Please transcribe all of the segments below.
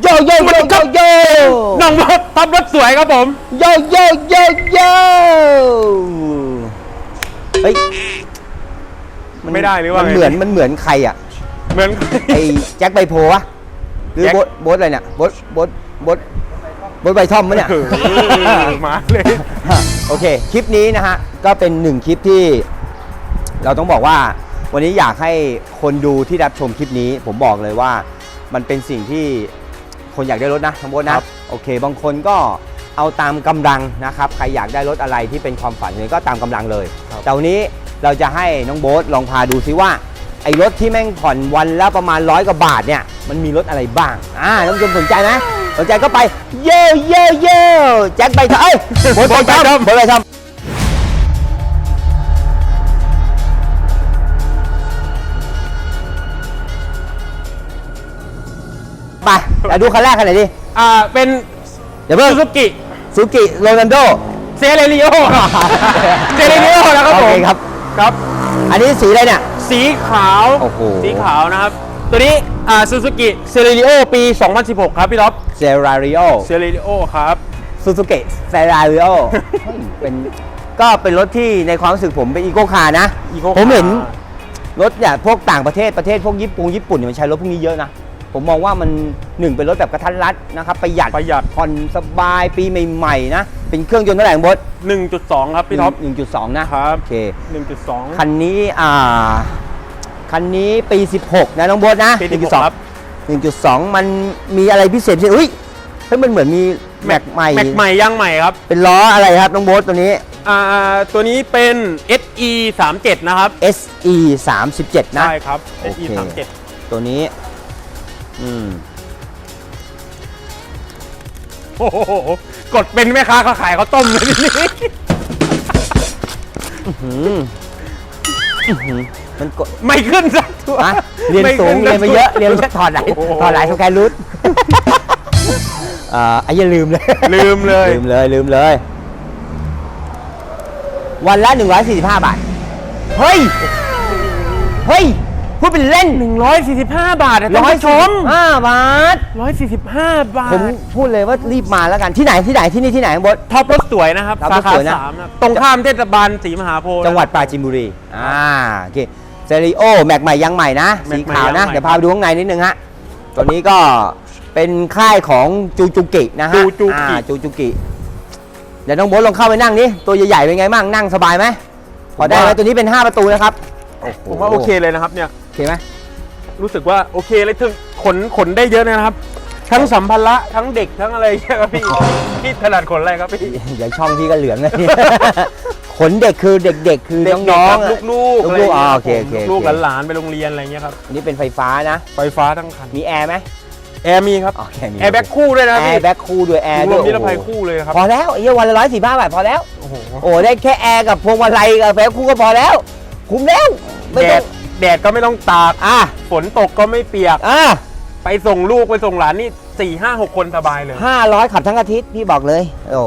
โยโยโยโยโยน้องรถทับรถสวยครับผม โยโยโยโยเฮ้ยนไม่ได้หรือว่ามันไง เหมือนมันเหมือนใครอะ เหมือน ไอ้แจ็คใบโพวะหรือแจ็ค โบทโบทอะไรเนี่ยโบทโบทโบทโบทใบท่อมมะเนี่ย เออมาเลย โอเค คลิปนี้นะฮะ ก็เป็นหนึ่งคลิปที่ เราต้องบอกว่า วันนี้อยากให้คนดูที่รับชมคลิปนี้ ผมบอกเลยว่า มันเป็นสิ่งที่ คนอยากได้รถนะทั้งโบทนะ โอเค บางคนก็เอาตามกำลังนะครับ ใครอยากได้รถอะไรที่เป็นความฝันเนี่ยก็ตามกำลังเลย แต่วันนี้เราจะให้น้องโบ๊ทลองพาดูซิว่าไอ้รถที่แม่งผ่อนวันละประมาณร้อยกว่าบาทเนี่ย มันมีรถอะไรบ้าง อ่าท่านผู้ชมสนใจไหมสนใจก็ไป เย่เย่เย่แจ็คใบเทอมเอ้ยโบ๊ทใบเทอมโบ๊ทใบเทอมไปเดี๋ ยวดูคันแรกคันไหนดิอ่าเป็นเดี๋ยวเพิ่งซูซูกิซูกิโรนันโดเซเรลิโอเซเรลิโอนะครับโอผเคมครับครับ อันนี้สีอะไรเนี่ย สีขาวโอ้โห สีขาวนะครับ ตัวนี้อ่าซูซูกิเซเรลิโอปี 2016 ครับพี่ท็อปเซราริโอเซเรลิโอครับ ซูซูกิเซราริโอเป็นก็เป็นรถที่ในความรู้สึกผมเป็นอีโก้คาร์นะ Eco ผมเห็น Car รถเนี่ยพวกต่างประเทศประเทศพวกญี่ปุ่งญี่ปุ่นเนี่ยมันใช้รถพวกนี้เยอะนะ ผมมองว่ามันหนึ่งเป็นรถแบบกระทัดรัดนะครับประหยัดประหยัด ผ่อนสบายปีใหม่ๆนะเป็นเครื่องยนต์เท่าไหร่ของบด1.2 ครับพี่ท็อป หนึ่งจุดสองนะครับ โอเค1.2 คันนี้อ่าคันนี้ปี 16 นะน้องโบดนะปี1.2 16ครับ 1.2 มันมีอะไรพิเศษพิเศษอุ้ยเฮ้ยมันเหมือนมีแม็กใหม่ แม็กใหม่ย่างใหม่ครับเป็นล้ออะไรครับน้องโบ๊ทตัวนี้ อ่าตัวนี้เป็น SE 37นะครับ SE 37นะ ใช่ครับโอ SE เค 37ตัวนี้ อืมโอ้โหกดเป็นแม่ค้าเขาขายเขาวต้มเลยทีนี้หืมอื้อหือมันกดไม่ขึ้นสักตัวอะเรียนสูงไม่เรียขึ้นสัไปกตัวเยอะเรียนไปเยอะถอดไหลโอ้โหถอดไหลสแกนรูทอ่าไอ้อย่าลืมเลย ลืมเลย ลืมเลยลืมเลย วันละ 145 บาท เฮ้ย เฮ้ย พูดเป็นเล่น 145 บาทอะท่านผู้ชม145บาท 145 บาทผมพูดเลยว่ารีบมาแล้วกันที่ไหนที่ไหนที่นี่ที่ไหนบด ท็อปรถสวยนะครับท็อปสารถขาสวยนะ สามนะครับตรงข้ามเทศบาลศรีมหาโพธิ์จังหวัดปราจีนบุรีอ่าโอเคเซริโอแม็กใหม่ยังใหม่นะแม็สีกใหม่ขาวนะยางใหม่เดี๋ยวพาไปดูข้างในนิดนึงฮะตัวนี้ก็เป็นค่ายของจูจูกินะฮะจูจูกิอ่าจูจูกิเดี๋ยวน้องโบ๊ทลองเข้าไปนั่งนี่ตัวใหญ่ๆเป็นไงบ้างนั่งสบายไหมพอได้ไหมตัวนี้เป็น 5 ประตูนะครับ ผมว่าโอเคเลยนะครับเนี่ย โอเคไหมรู้สึกว่าโอเคเลยถึงขนขนได้เยอะนะครับ ทั้งสัมภาระทั้งเด็กทั้งอะไรอย่างเงี้ยครับพี่พี่ถนัดขนอะไรครับพี่เดี๋ยวช่องพี่ก็เหลืองเลยขนเด็กคือเด็กๆ คือเด็กน้องๆๆครับลูกๆอะไรลูกๆย่างอ๋องี้ยโอเคโอเคลูกโอเคๆหลานๆไปโรงเรียนอะไรเงี้ยครับอันนี้เป็นไฟฟ้านะ ไฟฟ้าทั้งคันมีแอร์ไหมแอร์มีครับโอเคมีแอร์แบ็คคู่ด้วยนะแอพี่ร์แบ็คคู่ด้วยแอร์รด้ววมยนิรภัยโอ้โหคู่เลยครับพอแล้วไอ้เหี้ยวันละร้อยสี่ห้าบาทพอแล้วโอ้โหโอ้ได้แค่แอร์กับพวงมาลัยกับแฟบคู่ก็พอแล้ว คุ้มแล้ว ไม่แดต้อดง แดดก็ไม่ต้องตาก อะฝนตกก็ไม่เปียก อะไปส่งลูกไปส่งหลานนี่สี่ห้าหกคนสบายเลย ห้าร้อยขับทั้งอาทิตย์พี่บอกเลย โอ้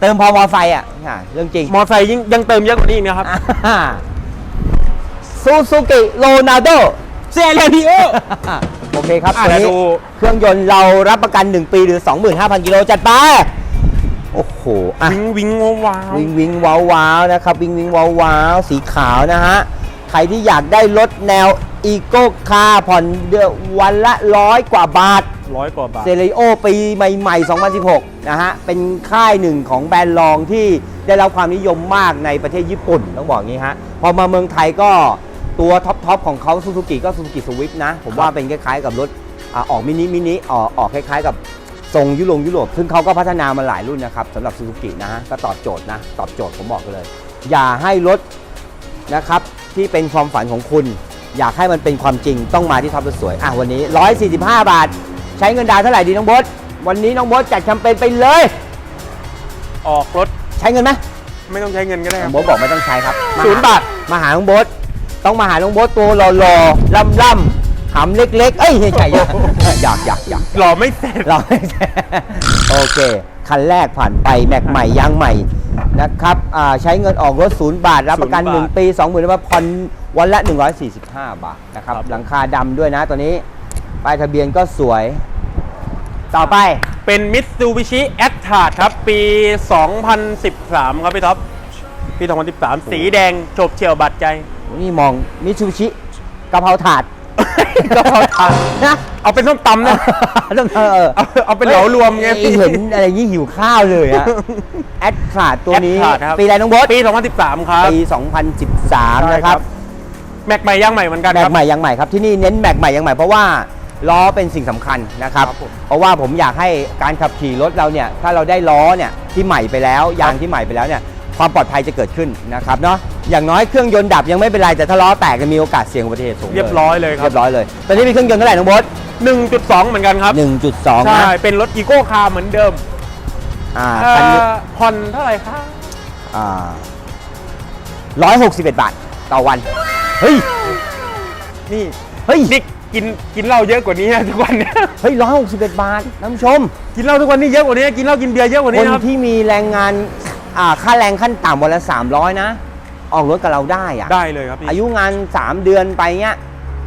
เติมพอมอไฟอะอะเรื่องจริงมอไซค์ยิ่งยังเติมเยอะกว่านี้อีกนะครับ ซูซูกิโรนัลโดเซเลนิโอโอเคครับอะตัวเดี๋ยวนี้ดู เครื่องยนต์เรารับประกัน 1 ปีหรือ 25,000 กิโลจัดไป โอ้โหอะ วิงวิงว้าววิงวิงว้าวว้าวนะครับวิงวิงว้าวว้าวสีขาวนะฮะ ใครที่อยากได้รถแนวอีโก้คาร์ผ่อนเดือนวันละร้อยกว่าบาท ร้อยกว่าบาท เซเรโอปีใหม่ ๆ 2016 นะฮะ เป็นค่ายหนึ่งของแบรนด์รองที่ได้รับความนิยมมากในประเทศญี่ปุ่น ต้องบอกงี้ฮะ พอมาเมืองไทยก็ตัวท็อปๆของเขาซูซูกิก็ซูซูกิสวิฟนะ ผมว่าเป็นคล้ายๆกับรถอ่าออกมินิมินิออกออกคล้ายๆกับทรงยุโรปยุโรป ซึ่งเขาก็พัฒนามาหลายรุ่นนะครับสำหรับซูซูกินะฮะ ก็ตอบโจทย์นะ ตอบโจทย์ผมบอกเลย อย่าให้รถนะครับที่เป็นความฝันของคุณ อยากให้มันเป็นความจริงต้องมาที่ท็อปรถสวย อะวันนี้ 145 บาท ใช้เงินดาวน์เท่าไหร่ดีน้องโบดวันนี้น้องโบดจัดแคมเปญไปเลย ออกรถใช้เงินไหมไม่ต้องใช้เงินก็ได้คน้รัอบงโบดบอกไม่ต้องใช้ครับมหศูนย์บาท มาหาน้องโบดต้องมาหาน้องโบดตัวหล่อๆล่ำๆหำเล็กๆ เอ้ยไม่ใช่อยากอยากอยากอยาก หล่อไม่เสร็จ เราไม่ใช่ โอเคคันแรกผ่านไปแม็กใหม่ยางใหม่นะครับอ่าใช้เงินออกรถศูนย์บาท รับประกัน ศูนย์บาท1 ปี 20,000บาทผ่อนวันละ 145 บาทนะครับครับ หลังคาดำด้วยนะตัวนี้ป้ายทะเบียนก็สวย ต่อไป เป็น Mitsubishi a t t a r ครับ ปี 2013 ครับพี่ท็อป ปี 2013 สีแดงโฉบเฉี่ยวบาดใจ นี่มองมิซูบิชิกะเพราถาด ก็พอทานนะเอาเป็นส้มตำนะต้องเออเอาเอาเป็นเหลารวมไงพี่ เห็นอะไรยี่หิวข้าวเลยอะแอดถาดตัวนี้ Attrad ครับ ปีอะไรน้องโบอสปี 2013 ครับปี 2013 นะครับ แม็กใหม่ย่างใหม่เหมือนกันแม็คกรับใหม่ยังใหม่ครับที่นี่เน้นแม็กใหม่ยังใหม่เพราะว่าล้อเป็นสิ่งสำคัญนะครับ ครับผมเพราะว่าผมอยากให้การขับขี่รถเราเนี่ยถ้าเราได้ล้อเนี่ยที่ใหม่ไปแล้วยางที่ใหม่ไปแล้วเนี่ย ความปลอดภัยจะเกิดขึ้นนะครับเนาะอย่างน้อยเครื่องยนต์ดับยังไม่เป็นไรแต่ถ้าล้อแตกจะมีโอกาสเสี่ยงอุบัติเหตุสูงลเรียบร้อยเลยครัเรีบยบร้อยเลย ตอนนี้มีเครื่องยนต์เท่าไหร่น้องโบอส1.2 เหมือนกันครับ 1.2ใช่ นะเป็นรถอีโก้คาร์เหมือนเดิมอ่าเอ่คันนี้อผ่อนเท่าไหร่ครับอ่า161 บาทต่อวัน เฮ้ย นี่ เฮ้ย นี่กินกินเหล้าเยอะกว่านี้นะทุกวันเนี่ย เฮ้ย161 บาทท่านผู้ชม กินเหล้าทุกวันนี้เยอะกว่านี้ กินเหล้ากินเบียร์เยอะกว่าคนี้นนะครับ ที่มีแรงงาน อ่าค่าแรงขั้นต่ำวันละ300 นะ ออกรถกับเราได้อะได้เลยครับพี่อายุงาน 3 เดือนไปเงี้ย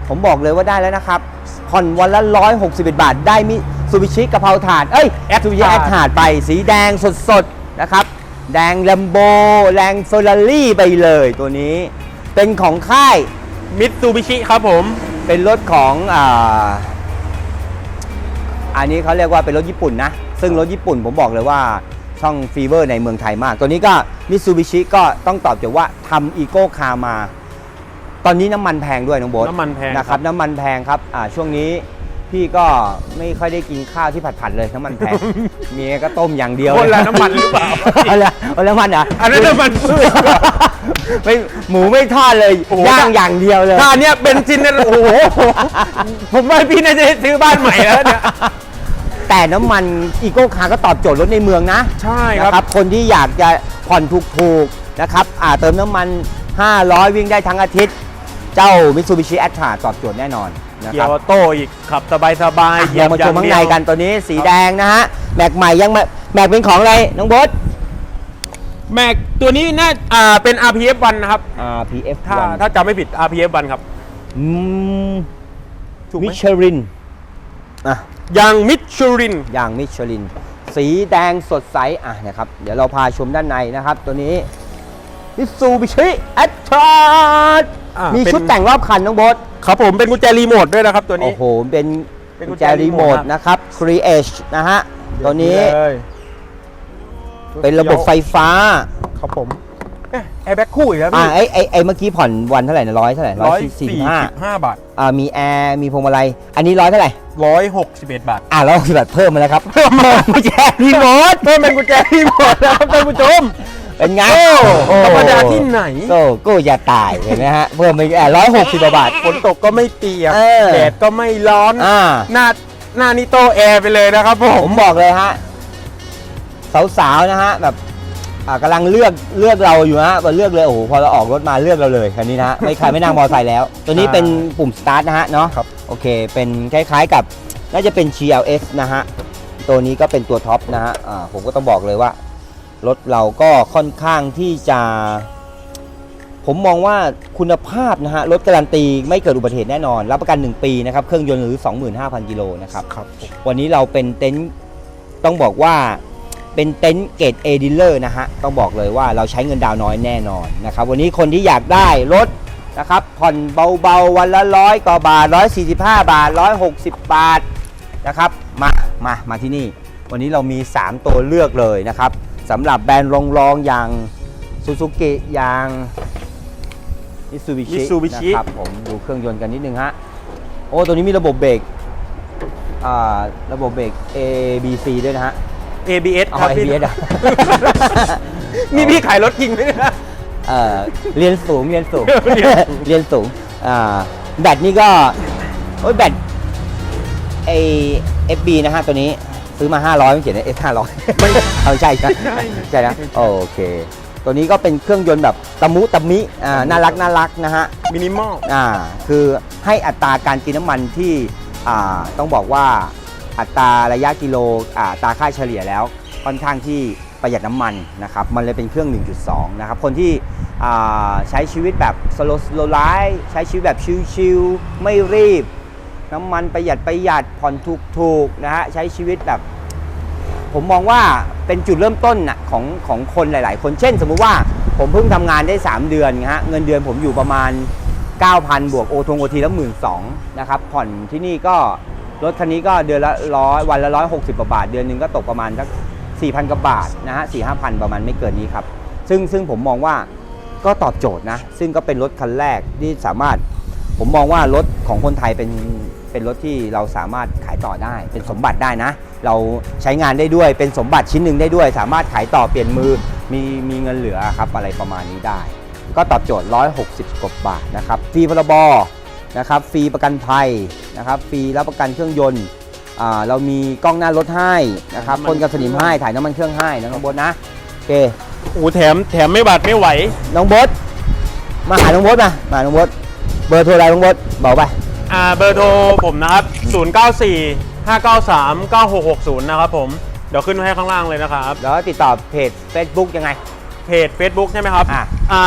ผมบอกเลยว่าได้แล้วนะครับ ผ่อนวันละ 161 บาท ได้มิซูบิชิกะเพราถาด เอ้ยแอดซูบิชิแอดถาดไปสีแดงสดๆนะครับ แดงแลมโบแรงเฟอร์รารี่ไปเลยตัวนี้ เป็นของค่ายมิตซูบิชิครับผมเป็นรถของอ่าอันนี้เขาเรียกว่าเป็นรถญี่ปุ่นนะ ซึ่งรถญี่ปุ่นผมบอกเลยว่า ช่องฟีเวอร์ในเมืองไทยมาก ตัวนี้ก็มิ t ซูบิชิก็ต้องตอบโจทย์ว่าทำอีโก้คาร์มา ตอนนี้น้ำมันแพงด้วยน้องโบ๊ทน้ำมันแพงนะครับ น้ำมันแพงครับอ่าช่วงนี้พี่ก็ไม่ค่อยได้กินข้าวที่ผัดๆเลยน้ำมันแพง เมียก็ต้มอย่างเดียวคนละน้ำมันหรือเปล่าเอาละเอาละมันเหรอะอันนั้นน้ำมันพืชไม่หมูไม่ทอดเลยโอ้โหย่างอย่างเดียวเลยถ้าอันเนี้ยเบนซินเนี่ยโอ้โหผมว่าพี่น่าจะซื้อบ้านใหม่แล้วเนี่ย แต่น้ำมันอีโก้คาร์ก็ตอบโจทย์รถในเมืองนะใช่นะครับ คนที่อยากจะผ่อนถูกๆนะครับอ่าเติมน้ำมัน 500 วิ่งได้ทั้งอาทิตย์ เจ้า Mitsubishi a t t r a ตอบโจทย์แน่นอนนะเกีคยรับ ร์ออโต้อีกขับสบายสบายๆเหยีเดี๋ยยบวมาอชย่ามงข้างเดีในยวกันตัวนี้สีแดงนะฮะ แม็กใหม่ยังไม่แม็กเป็นของอะไร น้องบดแม็กตัวนี้น่าอ่าเป็น RPF 1นะครับ อ่า PF ถ้าถ้าจำไม่ผิด RPF 1ครับ อืมถูกไหมมิชลิน อะยางมิชลินอย่างมิชลิน สีแดงสดใส อะนะครับ เดี๋ยวเราพาชมด้านในนะครับ ตัวนี้ Mitsubishi a t t r a อ่ามีเป็นชุดแต่งรอบคันน้องบดครับผมเป็นกุญแจรีโมทด้วยนะครับตัวนี้โอ้โห เป็นเป็นกุกุญญแจแจรีโมทรีโมทนะครับ Create นะฮะ ตัวนี้เลยเป็นระบบไฟฟ้า ครับผม แอร์แบ็กคู่อีกแล้วอ่าพี่ไอไอไอเมื่อกี้ผ่อนวันเท่าไหร่นะร้อยเท่าไหร่ร้อยสี่สิบห้าห้าบาทอ่ามีแอร์มีพวงมาลัยอันนี้ร้อยเท่าไหร่ร้อยหกสิบเอ็ดบาท อ่าร้อยสิบบาทเพิ่มมาแล้วครับเพิ่มกุญแจรีโมทเพิ่มเป็นกุญแจรีโมทแล้วครับท่านผู้ชมเป็นไงโอ้ธรรมดาที่ไหนโก้โก้อย่าตายเห็นไหมฮะเพิ่มไปร้อยหกสิบบาท ฝนตกก็ไม่เปียกเออ แดดก็ไม่ร้อนอ่า หน้าหน้านี่โตแอร์ไปเลยนะครับผผม มบอกเลยฮะ สาวๆนะฮะ แบบ อ่ากำลังเลือกเลือกเราอยู่ฮะพอเลือกเลยโอ้โหพอเราออกรถมาเลือกเราเลยคันนี้นะฮะไม่ใครไม่นั่งมอเตอร์ไซค์แล้ว ตัวนี้เป็นปุ่มสตาร์ทนะฮะเนาะครับ โอเค เป็นคล้ายๆกับน่าจะเป็น GLS นะฮะตัวนี้ก็เป็นตัวท็อปนะฮะอ่าผมก็ต้องบอกเลยว่า รถเราก็ค่อนข้างที่จะ ผมมองว่าคุณภาพนะฮะรถการันตีไม่เกิดอุบัติเหตุแน่นอน รับประกัน 1 ปีนะครับเครื่องยนต์หรือ 25,000 กิโลนะครับ ครับวันนี้เราเป็นเต็นท์ต้องบอกว่า เป็นเต็นท์เกรด A dealer นะฮะต้องบอกเลยว่าเราใช้เงินดาวน้อยแน่นอนนะครับวันนี้คนที่อยากได้รถนะครับผ่อนเบาๆ วันละร้อยกว่าบาท145 บาท 160 บาทนะครับมามามาที่นี่ วันนี้เรามี 3 ตัวเลือกเลยนะครับสำหรับแบรนด์รองๆอย่างซูซูกิอย่างมิตซูบิชิ Mitsubishi นะครับผมดูเครื่องยนต์กันนิดนึงฮะโอ้ตัวนี้มีระบบเบรกอ่าระบบเบรก A B C ด้วยนะฮะ ABS อ๋อครับพี่ ABS อะนี่พี่ขายรถจริงไหมเนี่ย เอ่อเรียนสูงเรียนสูง เรียนสูง เรียนสูงอ่าแบตนี่ก็ โอ้ยแบตไอ FB นะฮะตัวนี้ซื้อมา 500ไม่เขียนใน F 500ไม่เอาใช่ใช่ใช่ใช่นะโอเค ตัวนี้ก็เป็นเครื่องยนต์แบบตะมุตะมิอ่าน่ารักน่ารักนะฮะ มินิมอล อ่าคือให้อัตราการกินน้ำมันที่อ่าต้องบอกว่า อัตราระยะกิโลอ่าอัตราค่าเฉลี่ยแล้วค่อนข้างที่ประหยัดน้ำมันนะครับมันเลยเป็นเครื่อง 1.2 นะครับ คนที่ใช้ชีวิตแบบสโลสโลไลฟ์ใช้ชีวิตแบบชิลๆไม่รีบ น้ำมันประหยัดประหยัดผ่อนถูกถูกๆนะฮะใช้ชีวิตแบบ ผมมองว่าเป็นจุดเริ่มต้นนะของของคนหลาย ๆ คนเช่น สมมุติว่าผมเพิ่งทำงานได้ 3 เดือนนะฮะเงินเดือนผมอยู่ประมาณ 9,000 บวกโอทงโอทีแล้วหมื่นสองนะครับผ่อนที่นี่ก็ รถคันนี้ก็เดือนละร้อยวันละร้อยหกสิบาท เดือนหนึ่งก็ตกประมาณสักสี่พันกว่าบาทนะฮะสี่ห้าพันประมาณไม่เกินนี้ครับ ซึ่งซึ่งผมมองว่าก็ตอบโจทย์นะ ซึ่งก็เป็นรถคันแรกที่สามารถ ผมมองว่ารถของคนไทยเป็นเป็นรถที่เราสามารถขายต่อได้ เป็นสมบัติได้นะ เราใช้งานได้ด้วยเป็นสมบัติชิ้นหนึ่งได้ด้วย สามารถขายต่อเปลี่ยนมือมีมีเงินเหลือครับอะไรประมาณนี้ได้ ก็ตอบโจทย์ 160กว่าบาทนะครับฟรีพรบนะครับฟรีประกันภัย นะครับฟรีรับประกันเครื่องยนต์อ่าเรามีกล้องหน้ารถให้นะครับน้ำมันพ่นกันสนิมให้ถ่ายน้ำมันเครื่องให้นะน้องโบทนะโอเคโอ้แถมแถมไม่บาดไม่ไหว น้องโบทมาหาน้องโบทมามาน้องโบทเบอร์โทรอะไรน้องโบทบอกไปอ่าเบอร์โทรผมนะครับ 094 593 9660 นะครับผม เดี๋ยวขึ้นไว้ให้ข้างล่างเลยนะครับ แล้วติดต่อเพจ Facebook ยังไง เพจ Facebook ใช่ไหมครับ อะ อ่า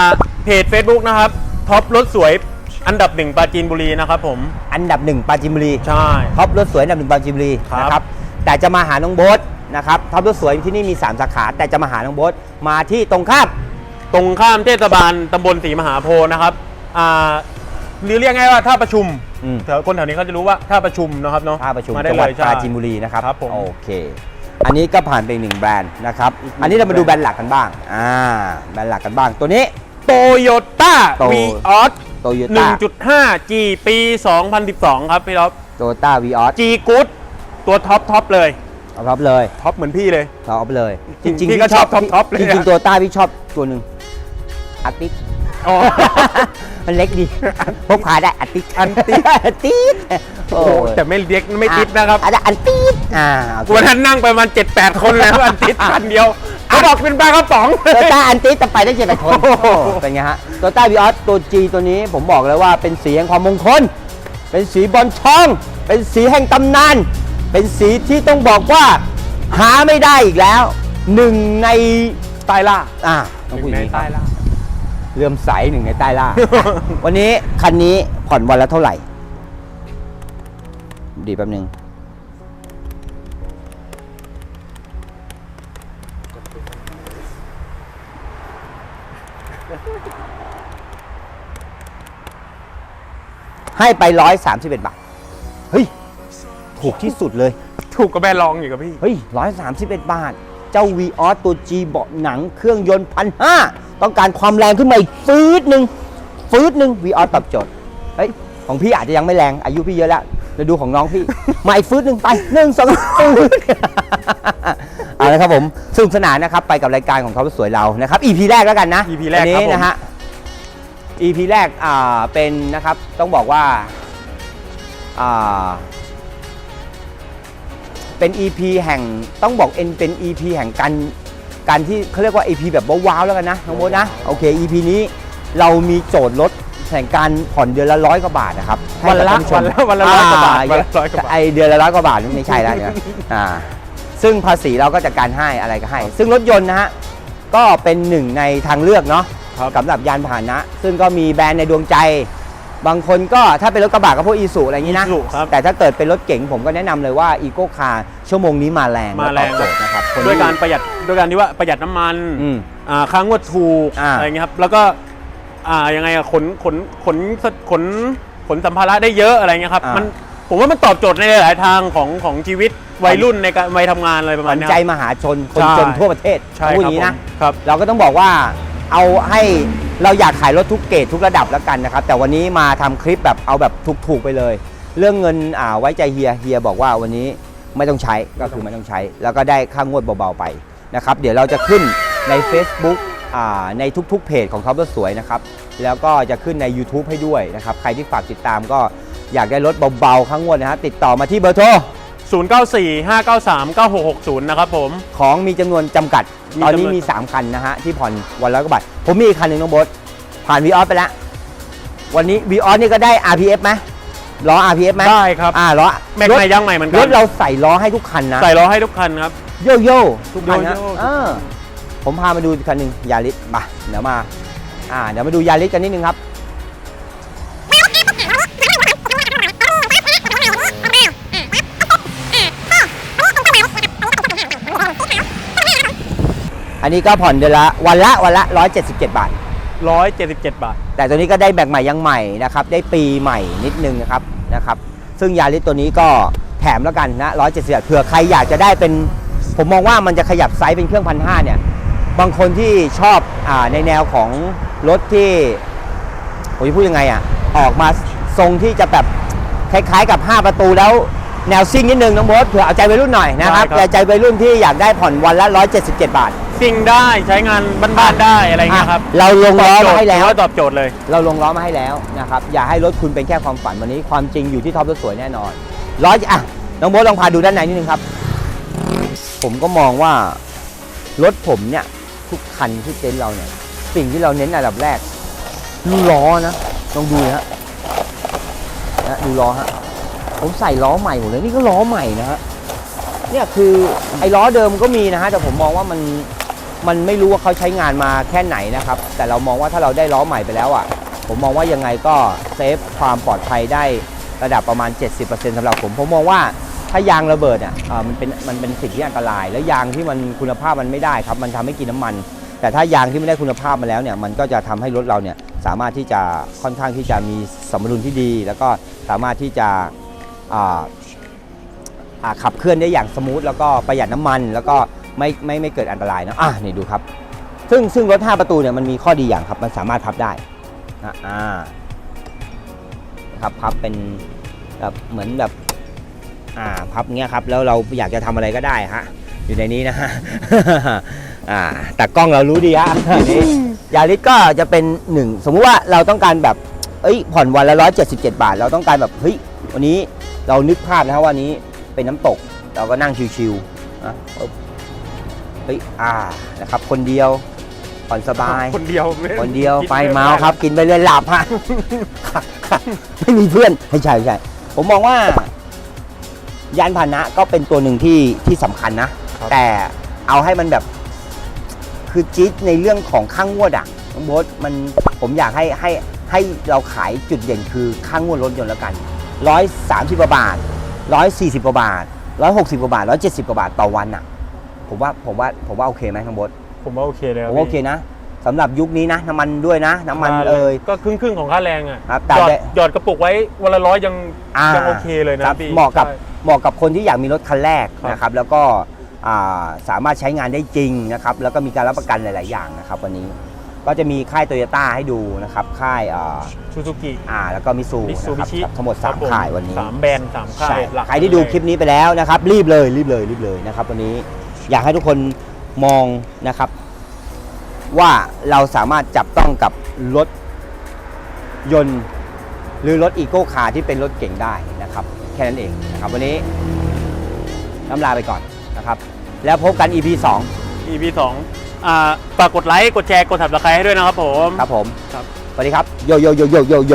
เพจ Facebook นะครับท็อปรถสวย อันดับหนึ่งปราจีนบุรีนะครับผม อันดับหนึ่งปราจินบุรีใช่ ท็อปรถสวยอันดับหนึ่งปราจินบุรีครับ นะครับแต่จะมาหาน้องโบ๊ทนะครับท็อปรถสวยที่นี่มี 3 สาขาแต่จะมาหาน้องโบ๊ทมาที่ตรงข้ามตรงข้ามเทศบาลตำบลศรีมหาโพธิ์นะครับอ่าหรือเรียกง่ายว่าท่าประชุมอืมแถวคนแถวนี้เขาจะรู้ว่าท่าประชุมนะครับเนาะท่าประชุมมาได้จังหเลวัดยปใช่ราจีนบุรีนะครับครับผม โอเค อันนี้ก็ผ่านไปอีกหนึ่งแบรนด์นะครับอันนี้เรามาดูแบรนด์หลักกันบ้างอ่าแบรนด์หลักกันบ้างตัวนี้ โตโยต้าโต วีออส โตโยต้า1.5 G ปี 2012 ครับพี่ท็อปโตโยต้าวีออส G Good ตัวท็อปท็อปเลยเอาท็อปเลยท็อปเหมือนพี่เลยเราเอาไปเลย จริงๆพี่ก็ชอบท็อปท็อปเลยจริงอะๆตัวต้าพี่ชอบตัวหนึ่งอาร์ติสอ๋อ มันเล็กดีพกพาได้อาร์ติสอันติสอาร์ติส โอ้โหแต่ไม่เล็กไม่ติดนะครับอาจจะอันติสอ่าโอเควันนั้นนั่งไปประมาณ7-8คนเลยครับอันติดคันเดียวเขาบอกเป็นปลากระป๋องโตต้าอันติสจะไปได้เจ็ดแปดคนโอ้โหเป็นไงฮะโตต้าวีออสตัว G ตัวนี้ผมบอกเลยว่าเป็นสีแห่งความมงคล เป็นสีบอลทอง เป็นสีแห่งตำนาน เป็นสีที่ต้องบอกว่าหาไม่ได้อีกแล้วหนึ่งในใต้ล่าอ่าหต้องนึ่พูดงอในย่างนี้คใต้รับล่าเลื่อมใสหนึ่งในใต้ล่า วันนี้คันนี้ผ่อนวันละเท่าไหร่ ดีแป๊บนึงให้ไป131บาท เฮ้ย ถูกที่สุดเลย ถูกกับแบรนด์รองอยู่กับพี่ เฮ้ย131บาท เจ้า v ีออสตัว G เบาะหนังเครื่องยนต์พันห้าต้องการความแรงขึ้นมาอีกฟืดหนึ่งฟืดหนึ่ง v ีออสตอบโจทย์ เฮ้ย ของพี่อาจจะยังไม่แรง อายุพี่เยอะแล้ว เดี๋ยวดูของน้องพี่ มาอีกฟืดหนึ่งไปหนึ่งสองฟืดเอาละครับผมสนุกสนานนะครับไปกับรายการของเขาสวยเรานะครับ EP แรกแล้วกันนะ EP แรกอันครับนี้ผมนะฮะ EP แรกอ่าเป็นนะครับต้องบอกว่าอ่าเป็น EP แห่งต้องบอกเอ็นเป็น EP แห่งการการที่เขาเรียกว่า EP แบบว้าวๆแล้วกันนะน้องโมดนะโอเค EP นี้เรามีโจทย์ลด แห่งการผ่อนเดือนละร้อยกว่าบาทนะครับให้วันละกับท่าผู้ชมวันละวันละร้อยกว่าบาทอ่วันละร้อยกว่าบาทไอเดือนละร้อยกว่าบาทไม่ใช่แล้วเนี่ยอ่าซึ่งภาษีเราก็จัดการให้อะไรก็ให้ ซึ่งรถยนต์นะฮะก็เป็นหนึ่งในทางเลือกเนาะครับสำหรับยานพาหนะ ซึ่งก็มีแบรนด์ในดวงใจ บางคนก็ถ้าเป็นรถกระบะก็พวกอีสุอะไรอย่างนี้นะ Isuzu ครับแต่ถ้าเกิดเป็นรถเก๋งผมก็แนะนำเลยว่าอีโก้คาร์ชั่วโมงนี้มาแรงมาแรงะตอบโจทย์นะครับคนด้วยที่การประหยัดด้วยการที่ว่าประหยัดน้ำมันอืมอ่าค้างงวดถูกอ่าอะไรเงี้ยครับแล้วก็ อ่ายังไงอะขนขนขนขนขนสัมภาระได้เยอะอะไรเงี้ยครับอ่ามั มันผมว่ามันตอบโจทย์ในหลายๆทางของของชีวิตวัยรุ่นในการวัยทำงานอะไรประขมาวัณญเนี้ย ใจครับมหาชน คนใช่ จนทั่วประเทศใช่พูดคอรับย่างนี้นะ ผมครับ เราก็ต้องบอกว่าเอาให้เราอยากขายรถทุกเกรดทุกระดับแล้วกันนะครับ แต่วันนี้มาทำคลิปแบบเอาแบบถูกๆไปเลย เรื่องเงินอ่าไว้ใจเฮียเฮียบอกว่าวันนี้ไม่ต้องใช้ก็คือไม่ต้องใช้ แล้วก็ได้ค่างวดเบาๆไปนะครับ เดี๋ยวเราจะขึ้นใน Facebook อ่า ในทุกๆเพจของท็อปรถสวยนะครับ แล้วก็จะขึ้นใน YouTube ให้ด้วยนะครับ ใครที่ฝากติดตามก็อยากได้รถเบาๆข้างงวดนะฮะติดต่อมาที่เบอร์โทร 094 593 9660 นะครับผม ของมีจำนวนจำกัด มีตอนนี้จำนวน มี 3 คันนะฮะ ที่ผ่อนวันละกว่าบาท ผมมีอีกคันหนึ่งน้องโบทผ่าน v ีออสไปแล้ว วันนี้ v ีออสนี่ก็ได้ RPF ไหมล้อ RPF ไหมได้ครับ อ่าล้อแม็กรถใหม่ย่างใหม่เหมือนกัรน ถเราใส่ล้อให้ทุกคันนะ ใส่ล้อให้ทุกคันครับ โย่โย่ทุกคันนะโย่ๆเออ ผมพามาดูคันหนึ่งยาริสมาเดี๋ยวมาอ่าเดี๋ยวมาดูยาริสกันนิดนึงครับอันนี้ก็ผ่อนเดือนละวันละวันละ 177 บาท 177 บาท แต่ตัวนี้ก็ได้แบ่งใหม่ยังใหม่นะครับ ได้ปีใหม่นิดนึงนะครับนะครับ ซึ่งยาริสตัวนี้ก็แถมแล้วกันนะ177เผื่อใครอยากจะได้เป็น ผมมองว่ามันจะขยับไซส์เป็นเครื่องพันห้าเนี่ย บางคนที่ชอบอาในแนวของรถที่ผมจะพูดยังไงอะ ออกมาทรงที่จะแบบคล้ายๆกับ 5 ประตูแล้วแนวซิ่งนิดนึงน้องโบ๊ทเผื่อเอาใจวัยรุ่นหน่อยนะครับได้ครับใจวัยรุ่นที่อยากได้ผ่อนวันละ 177 บาทสิ่งได้ใช้งานบ้านๆได้อะไรเงี้ยครับอะเราลงล้อมาให้แล้ว ถืว่าตอบโจทย์เลย เราลงล้อมาให้แล้วนะครับ อย่าให้รถคุณเป็นแค่ความฝันวันนี้ความจริงอยู่ที่ท็อปรถสวยแน่นอนร้อยอะน้องโบ๊ทลองพาดูด้านในนิดนึงครับ ผมก็มองว่ารถผมเนี่ย ทุกคันที่เต็นท์เราเนี่ย สิ่งที่เราเน้นอันดับแรกดูล้อนะลองดูนะฮะนะดูล้อฮะผมใส่ล้อใหม่หมดเลยนี่ก็ล้อใหม่นะฮะเนี่ยคือไอ้ล้อเดิมก็มีนะฮะแต่ผมมองว่ามันมันไม่รู้ว่าเขาใช้งานมาแค่ไหนนะครับ แต่เรามองว่าถ้าเราได้ล้อใหม่ไปแล้วอะ ผมมองว่ายังไงก็เซฟความปลอดภัยได้ระดับประมาณ 70%สำหรับผมผมมองว่า ถ้ายางระเบิดอะมันเป็นมันเป็นสิ่งที่อันตราย แล้วยางที่มันคุณภาพมันไม่ได้ครับ มันทำให้กินน้ำมัน แต่ถ้ายางที่ไม่ได้คุณภาพมาแล้วเนี่ยมันก็จะทำให้รถเราเนี่ยสามารถที่จะค่อนข้างที่จะมีสมดุลที่ดี แล้วก็สามารถที่จะขับเคลื่อนได้อย่างสมูทแล้วก็ประหยัดน้ำมัน แล้วก็ไม่ไม่ไม่เกิดอันตรายนะอะนี่ดูครับ ซึ่งซึ่งรถ 5 ประตูเนี่ยมันมีข้อดีอย่างครับ มันสามารถพับได้นะอ่านะครับพับเป็นแบบเหมือนแบบ อ่าพับเงี้ยครับแล้วเราอยากจะทำอะไรก็ได้ฮะอยู่ในนี้นะฮะอ่าแต่กล้องเรารู้ดีฮะนี่ยาริสก็จะเป็นหนึ่งสมมุติว่าเราต้องการแบบเอ้ยผ่อนวันละ177บาท เราต้องการแบบเฮ้ยวันนี้เรานึกภาพนะครับว่านี้เป็นน้ำตก เราก็นั่งชิวๆนะปึ๊บเฮ้ยอ่านะครับ คนเดียวผ่อนสบาย คนเดียวคนเดียวคิไปรื่เมาด้ครับ กินไปเลยหลับฮะไม่มีเพื่อนไม่ใช่ไม่ใช่ผมมองว่า ยานพาหนะก็เป็นตัวหนึ่งที่ที่สำคัญนะ ครับ แต่เอาให้มันแบบ คือจี๊ดในเรื่องของข้างงวดอะน้องโบ๊ทมันผมอยากให้ให้ให้เราขายจุดเด่นคือข้างงวดรถยนต์แล้วกันร้อยสามสิบกว่าบาทร้อยสี่สิบกว่าบาทร้อยหกสิบกว่าบาทร้อยเจ็ดสิบกว่าบาทต่อวันอะผมว่าผมว่าผมว่าโอเคไหมน้องโบ๊ทผมว่าโอเคเลยผมว่าโอเคนะ สำหรับยุคนี้นะน้ำมันด้วยนะ น้ำมันเอ่ย ก็ครึ่งครึ่งๆของค่าแรงอะครับแต่หยอดแต่หยอดกระปุกไว้วันละร้อยยังอ่ายังโอเคเลยคนะรับพี่เหมาะกับใช่ เหมาะกับคนที่อยากมีรถคันแรกครับ นะครับ แล้วก็อ่าสามารถใช้งานได้จริงนะครับ แล้วก็มีการรับประกันหลาย ๆ อย่างนะครับ วันนี้ก็จะมีค่ายโตโยต้าให้ดูนะครับค่ายอ่าซูซูกิ อ่าแล้วก็มิซูมิซูนะคบิรับชิทั้งหมด 3 ค่ายวันนี้สามแบรนด์สามค่าใช่ยหลักใครที่ดูคลิปนี้ไปแล้วนะครับ รีบเลยรีบเลยรีบเลยนะครับ วันนี้อยากให้ทุกคนมองนะครับ ว่าเราสามารถจับต้องกับรถยนต์ หรือรถอีโก้คาร์ที่เป็นรถเก่งได้นะครับ แค่นั้นเองนะครับ วันนี้น้ำลาไปก่อนนะครับ แล้วพบกัน EP 2 EP สองอ่าฝากกดไลค์ กดแชร์ กดถับตะไคร้ให้ด้วยนะครับผม ครับผม ครับ สวัสดีครับ โยโยโยโยโยโย